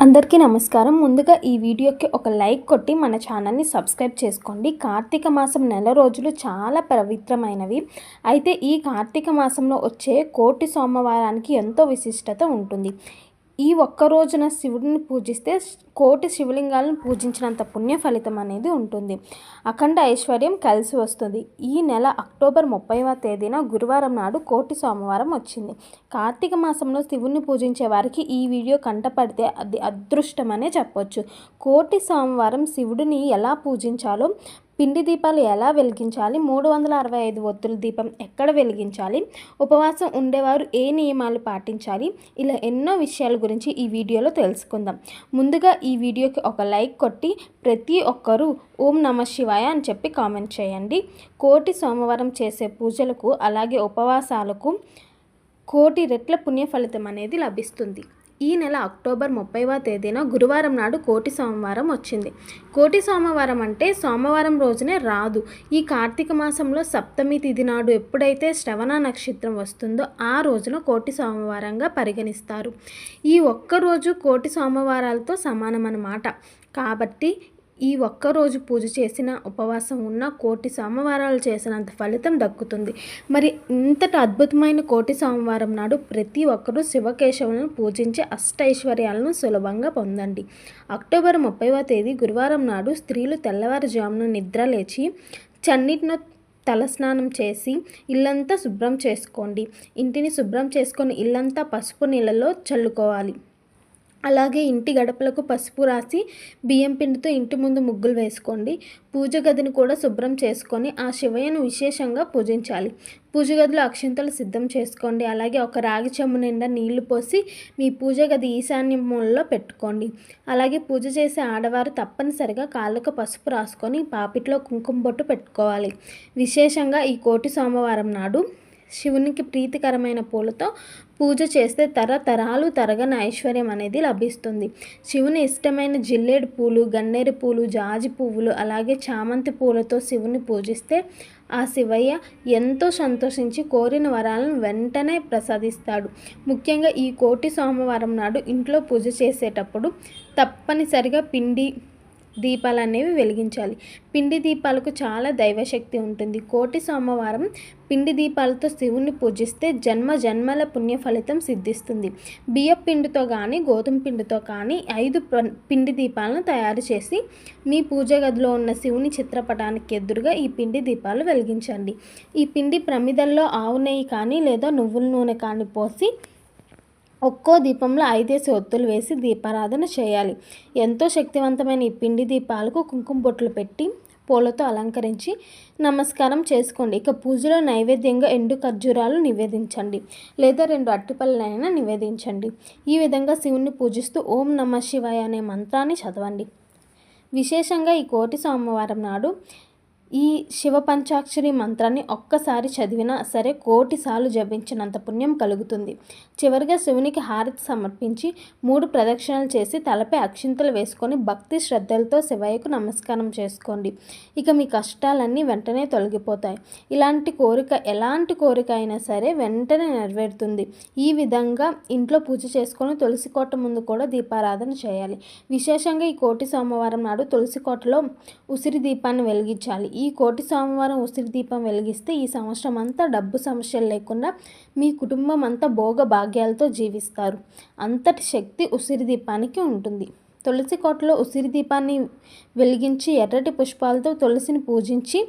అందరికీ నమస్కారం. ముందుగా ఈ వీడియోకి ఒక లైక్ కొట్టి మన ఛానల్ని సబ్స్క్రైబ్ చేసుకోండి. కార్తీక మాసం నెల రోజులు చాలా పవిత్రమైనవి. అయితే ఈ కార్తీక మాసంలో వచ్చే కోటి సోమవారానికి ఎంతో విశిష్టత ఉంటుంది. ఈ ఒక్క రోజున శివుడిని పూజిస్తే కోటి శివలింగాలను పూజించినంత పుణ్య ఫలితం అనేది ఉంటుంది. అఖండ ఐశ్వర్యం కలిసి వస్తుంది. ఈ నెల అక్టోబర్ ముప్పైవ తేదీన గురువారం నాడు కోటి సోమవారం వచ్చింది. కార్తీక మాసంలో శివుణ్ణి పూజించే వారికి ఈ వీడియో కంటపడితే అది అదృష్టమనే చెప్పొచ్చు. కోటి సోమవారం శివుడిని ఎలా పూజించాలో పిండి దీపాలు ఎలా వెలిగించాలి? మూడు వందల అరవై ఐదు ఒత్తుల దీపం ఎక్కడ వెలిగించాలి? ఉపవాసం ఉండేవారు ఏ నియమాలు పాటించాలి? ఇలా ఎన్నో విషయాల గురించి ఈ వీడియోలో తెలుసుకుందాం. ముందుగా ఈ వీడియోకి ఒక లైక్ కొట్టి ప్రతి ఒక్కరూ ఓం నమ శివాయ అని చెప్పి కామెంట్ చేయండి. కోటి సోమవారం చేసే పూజలకు అలాగే ఉపవాసాలకు కోటి రెట్ల పుణ్య ఫలితం అనేది లభిస్తుంది. ఈ నెల అక్టోబర్ ముప్పైవ తేదీన గురువారం నాడు కోటి సోమవారం వచ్చింది. కోటి సోమవారం అంటే సోమవారం రోజునే రాదు. ఈ కార్తీక మాసంలో సప్తమి తిథి నాడు ఎప్పుడైతే శ్రవణ నక్షత్రం వస్తుందో ఆ రోజున కోటి సోమవారంగా పరిగణిస్తారు. ఈ ఒక్కరోజు కోటి సోమవారాలతో సమానమన్నమాట. కాబట్టి ఈ ఒక్కరోజు పూజ చేసిన ఉపవాసం ఉన్న కోటి సోమవారాలు చేసినంత ఫలితం దక్కుతుంది. మరి ఇంతటి అద్భుతమైన కోటి సోమవారం నాడు ప్రతి ఒక్కరూ శివకేశవులను పూజించి అష్టైశ్వర్యాలను సులభంగా పొందండి. అక్టోబర్ ముప్పైవ తేదీ గురువారం నాడు స్త్రీలు తెల్లవారుజామున నిద్ర లేచి చన్నీటిను తలస్నానం చేసి ఇల్లంతా శుభ్రం చేసుకోండి. ఇంటిని శుభ్రం చేసుకొని ఇల్లంతా పసుపు నీళ్ళలో చల్లుకోవాలి. అలాగే ఇంటి గడపలకు పసుపు రాసి బియ్యం పిండితో ఇంటి ముందు ముగ్గులు వేసుకోండి. పూజ గదిని కూడా శుభ్రం చేసుకొని ఆ శివయ్యను విశేషంగా పూజించాలి. పూజ గదిలో అక్షింతలు సిద్ధం చేసుకోండి. అలాగే ఒక రాగి చెమ్ము నిండా నీళ్ళు పోసి మీ పూజ గది ఈశాన్య మూలలో పెట్టుకోండి. అలాగే పూజ చేసే ఆడవారు తప్పనిసరిగా కాళ్ళకు పసుపు రాసుకొని పాపిట్లో కుంకుమ బొట్టు పెట్టుకోవాలి. విశేషంగా ఈ కోటి సోమవారం నాడు శివునికి ప్రీతికరమైన పూలతో పూజ చేస్తే తరతరాలు తరగని ఐశ్వర్యం అనేది లభిస్తుంది. శివుని ఇష్టమైన జిల్లేడు పూలు గన్నేరు పూలు జాజి పువ్వులు అలాగే చామంతి పూలతో శివుని పూజిస్తే ఆ శివయ్య ఎంతో సంతోషించి కోరిన వరాలను వెంటనే ప్రసాదిస్తాడు. ముఖ్యంగా ఈ కోటి సోమవారం నాడు ఇంట్లో పూజ చేసేటప్పుడు తప్పనిసరిగా పిండి దీపాలు అనేవి వెలిగించాలి. పిండి దీపాలకు చాలా దైవశక్తి ఉంటుంది. కోటి సోమవారం పిండి దీపాలతో శివుణ్ణి పూజిస్తే జన్మ జన్మల పుణ్య ఫలితం సిద్ధిస్తుంది. బియ్యం పిండితో కానీ గోధుమ పిండితో కానీ ఐదు పిండి దీపాలను తయారు చేసి మీ పూజ గదిలో ఉన్న శివుని చిత్రపటానికి ఎదురుగా ఈ పిండి దీపాలు వెలిగించండి. ఈ పిండి ప్రమిదల్లో ఆవు నెయ్యి కానీ లేదా నువ్వుల నూనె కానీ పోసి ఒక్కో దీపంలో ఐదేసి ఒత్తులు వేసి దీపారాధన చేయాలి. ఎంతో శక్తివంతమైన ఈ పిండి దీపాలకు కుంకుమ బొట్లు పెట్టి పూలతో అలంకరించి నమస్కారం చేసుకోండి. ఇక పూజలో నైవేద్యంగా ఎండు ఖర్జూరాలు నివేదించండి. లేదా రెండు అట్టిపళ్ళైనా నివేదించండి. ఈ విధంగా శివుణ్ణి పూజిస్తూ ఓం నమ శివాయ అనే మంత్రాన్ని చదవండి. విశేషంగా ఈ కోటి సోమవారం నాడు ఈ శివ పంచాక్షరి మంత్రాన్ని ఒక్కసారి చదివినా సరే కోటిసార్లు జపించినంత పుణ్యం కలుగుతుంది. చివరిగా శివునికి హారతి సమర్పించి మూడు ప్రదక్షిణలు చేసి తలపై అక్షింతలు వేసుకొని భక్తి శ్రద్ధలతో శివయ్యకు నమస్కారం చేసుకోండి. ఇక మీ కష్టాలన్నీ వెంటనే తొలగిపోతాయి. ఇలాంటి కోరిక ఎలాంటి కోరిక అయినా సరే వెంటనే నెరవేరుతుంది. ఈ విధంగా ఇంట్లో పూజ చేసుకొని తులసి కోట ముందు కూడా దీపారాధన చేయాలి. విశేషంగా ఈ కోటి సోమవారం నాడు తులసి కోటలో ఉసిరి దీపాన్ని వెలిగించాలి. ఈ కోటి సోమవారం ఉసిరి దీపం వెలిగిస్తే ఈ సంవత్సరం అంతా డబ్బు సమస్యలు లేకుండా మీ కుటుంబం అంతా భోగ భాగ్యాలతో జీవిస్తారు. అంతటి శక్తి ఉసిరి దీపానికి ఉంటుంది. తులసి కోటలో ఉసిరి దీపాన్ని వెలిగించి ఎర్రటి పుష్పాలతో తులసిని పూజించి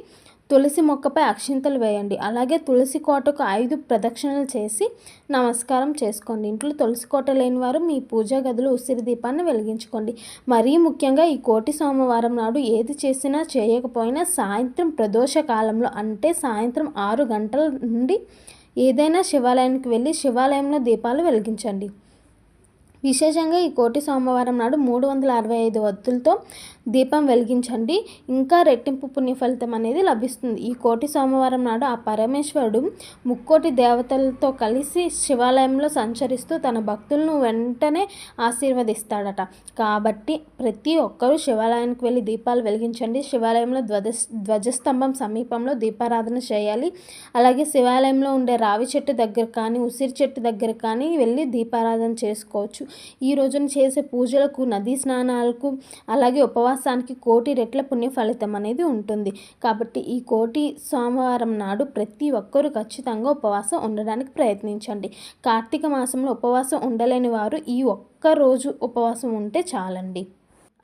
తులసి మొక్కపై అక్షింతలు వేయండి. అలాగే తులసి కోటకు ఐదు ప్రదక్షిణలు చేసి నమస్కారం చేసుకోండి. ఇంట్లో తులసి కోట లేని వారు మీ పూజా గదిలో ఉసిరి దీపాన్ని వెలిగించుకోండి. మరీ ముఖ్యంగా ఈ కోటి సోమవారం నాడు ఏది చేసినా చేయకపోయినా సాయంత్రం ప్రదోష కాలంలో అంటే సాయంత్రం ఆరు గంటల నుండి ఏదైనా శివాలయానికి వెళ్ళి శివాలయంలో దీపాలు వెలిగించండి. విశేషంగా ఈ కోటి సోమవారం నాడు మూడు వందల అరవై ఐదు వత్తులతో దీపం వెలిగించండి. ఇంకా రెట్టింపు పుణ్య ఫలితం అనేది లభిస్తుంది. ఈ కోటి సోమవారం నాడు ఆ పరమేశ్వరుడు ముక్కోటి దేవతలతో కలిసి శివాలయంలో సంచరిస్తూ తన భక్తులను వెంటనే ఆశీర్వదిస్తాడట. కాబట్టి ప్రతి ఒక్కరూ శివాలయానికి వెళ్ళి దీపాలు వెలిగించండి. శివాలయంలో ధ్వజ ధ్వజస్తంభం సమీపంలో దీపారాధన చేయాలి. అలాగే శివాలయంలో ఉండే రావి చెట్టు దగ్గర కానీ ఉసిరి చెట్టు దగ్గర కానీ వెళ్ళి దీపారాధన చేసుకోవచ్చు. ఈ రోజున చేసే పూజలకు నదీ స్నానాలకు అలాగే ఉపవాస మాసానికి కోటి రెట్ల పుణ్య ఫలితం అనేది ఉంటుంది. కాబట్టి ఈ కోటి సోమవారం నాడు ప్రతి ఒక్కరూ ఖచ్చితంగా ఉపవాసం ఉండడానికి ప్రయత్నించండి. కార్తీక మాసంలో ఉపవాసం ఉండలేని వారు ఈ ఒక్క రోజు ఉపవాసం ఉంటే చాలండి.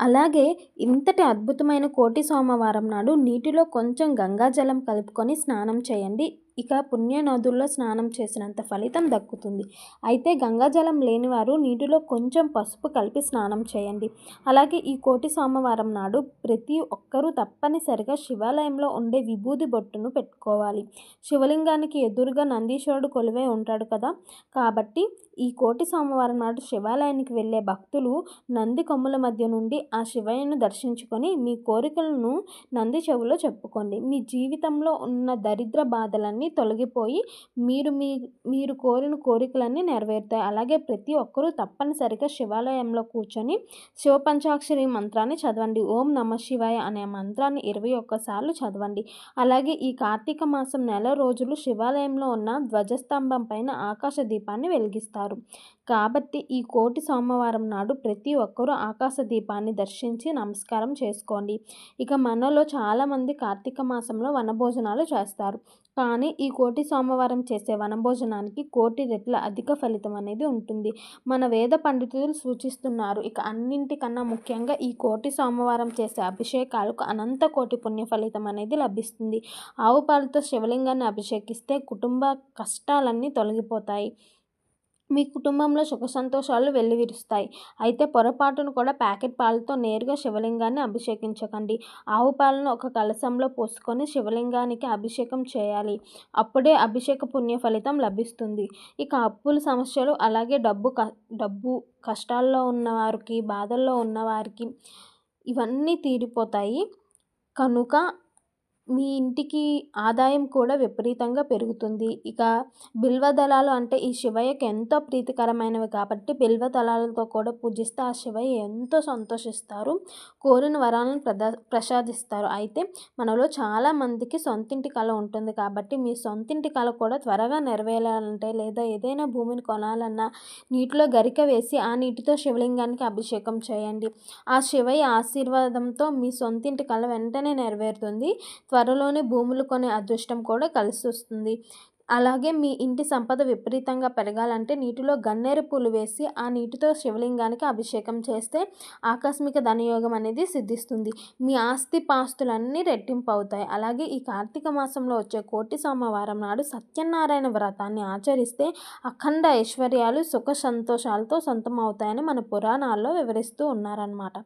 అలాగే ఇంతటి అద్భుతమైన కోటి సోమవారం నాడు నీటిలో కొంచెం గంగాజలం కలుపుకొని స్నానం చేయండి. ఇక పుణ్య నదుల్లో స్నానం చేసినంత ఫలితం దక్కుతుంది. అయితే గంగాజలం లేనివారు నీటిలో కొంచెం పసుపు కలిపి స్నానం చేయండి. అలాగే ఈ కోటి సోమవారం నాడు ప్రతి ఒక్కరూ తప్పనిసరిగా శివాలయంలో ఉండే విభూది బొట్టును పెట్టుకోవాలి. శివలింగానికి ఎదురుగా నందీశ్వరుడు కొలువై ఉంటాడు కదా. కాబట్టి ఈ కోటి సోమవారం నాడు శివాలయానికి వెళ్ళే భక్తులు నంది కొమ్ముల మధ్య నుండి ఆ శివయ్యను దర్శించుకొని మీ కోరికలను నంది చెవులో చెప్పుకోండి. మీ జీవితంలో ఉన్న దరిద్ర బాధలన్నీ తొలగిపోయి మీరు మీ మీరు కోరిన కోరికలన్నీ నెరవేరుతాయి. అలాగే ప్రతి ఒక్కరూ తప్పనిసరిగా శివాలయంలో కూర్చొని శివపంచాక్షరి మంత్రాన్ని చదవండి. ఓం నమ శివాయ అనే మంత్రాన్ని ఇరవై ఒక్కసార్లు చదవండి. అలాగే ఈ కార్తీక మాసం నెల రోజులు శివాలయంలో ఉన్న ధ్వజస్తంభం పైన ఆకాశ దీపాన్ని వెలిగిస్తారు. కాబట్టి ఈ కోటి సోమవారం నాడు ప్రతి ఒక్కరూ ఆకాశ దీపాన్ని దర్శించి నమస్కారం చేసుకోండి. ఇక మనలో చాలామంది కార్తీక మాసంలో వనభోజనాలు చేస్తారు. కానీ ఈ కోటి సోమవారం చేసే వనభోజనానికి కోటి రెట్ల అధిక ఫలితం అనేది ఉంటుంది. మన వేద పండితులు సూచిస్తున్నారు. ఇక అన్నింటికన్నా ముఖ్యంగా ఈ కోటి సోమవారం చేసే అభిషేకాలకు అనంత కోటి పుణ్య ఫలితం అనేది లభిస్తుంది. ఆవు పాలతో శివలింగాన్ని అభిషేకిస్తే కుటుంబ కష్టాలన్నీ తొలగిపోతాయి. మీ కుటుంబంలో సుఖ సంతోషాలు వెల్లివిరుస్తాయి. అయితే పొరపాటును కూడా ప్యాకెట్ పాలతో నేరుగా శివలింగాన్ని అభిషేకించకండి. ఆవు పాలను ఒక కలశంలో పోసుకొని శివలింగానికి అభిషేకం చేయాలి. అప్పుడే అభిషేక పుణ్య ఫలితం లభిస్తుంది. ఇక అప్పుల సమస్యలు అలాగే డబ్బు క డబ్బు కష్టాల్లో ఉన్నవారికి బాధల్లో ఉన్నవారికి ఇవన్నీ తీరిపోతాయి. కనుక మీ ఇంటికి ఆదాయం కూడా విపరీతంగా పెరుగుతుంది. ఇక బిల్వ దళాలు అంటే ఈ శివయ్యకి ఎంతో ప్రీతికరమైనవి కాబట్టి బిల్వ దళాలతో కూడా పూజిస్తే ఆ శివయ్య ఎంతో సంతోషిస్తారు. కోరిన వరాలను ప్రదా ప్రసాదిస్తారు. అయితే మనలో చాలామందికి సొంతింటి కళ ఉంటుంది కాబట్టి మీ సొంతింటి కళ కూడా త్వరగా నెరవేరాలంటే లేదా ఏదైనా భూమిని కొనాలన్నా నీటిలో గరిక వేసి ఆ నీటితో శివలింగానికి అభిషేకం చేయండి. ఆ శివయ్య ఆశీర్వాదంతో మీ సొంతింటి కళ వెంటనే నెరవేరుతుంది. త్వరలోనే భూములు కొనే అదృష్టం కూడా కలిసి వస్తుంది అలాగే మీ ఇంటి సంపద విపరీతంగా పెరగాలంటే నీటిలో గన్నేరు పూలు వేసి ఆ నీటితో శివలింగానికి అభిషేకం చేస్తే ఆకస్మిక ధనయోగం అనేది సిద్ధిస్తుంది. మీ ఆస్తి పాస్తులన్నీ రెట్టింపు అవుతాయి. అలాగే ఈ కార్తీక మాసంలో వచ్చే కోటి సోమవారం నాడు సత్యనారాయణ వ్రతాన్ని ఆచరిస్తే అఖండ ఐశ్వర్యాలు సుఖ సంతోషాలతో సొంతం అవుతాయని మన పురాణాల్లో వివరిస్తూ ఉన్నారనమాట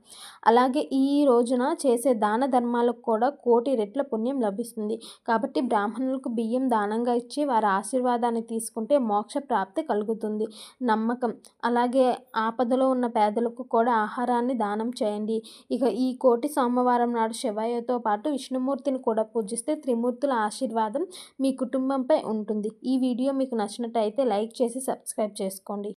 అలాగే ఈ రోజున చేసే దాన ధర్మాలకు కూడా కోటి రెట్ల పుణ్యం లభిస్తుంది. కాబట్టి బ్రాహ్మణులకు బియ్యం దానంగా ఇచ్చి వారి ఆశీర్వాదాన్ని తీసుకుంటే మోక్ష ప్రాప్తి కలుగుతుంది. నమ్మకం. అలాగే ఆపదలో ఉన్న పేదలకు కూడా ఆహారాన్ని దానం చేయండి. ఇక ఈ కోటి సోమవారం నాడు శివయ్యతో పాటు విష్ణుమూర్తిని కూడా పూజిస్తే త్రిమూర్తుల ఆశీర్వాదం మీ కుటుంబంపై ఉంటుంది. ఈ వీడియో మీకు నచ్చినట్టయితే లైక్ చేసి సబ్స్క్రైబ్ చేసుకోండి.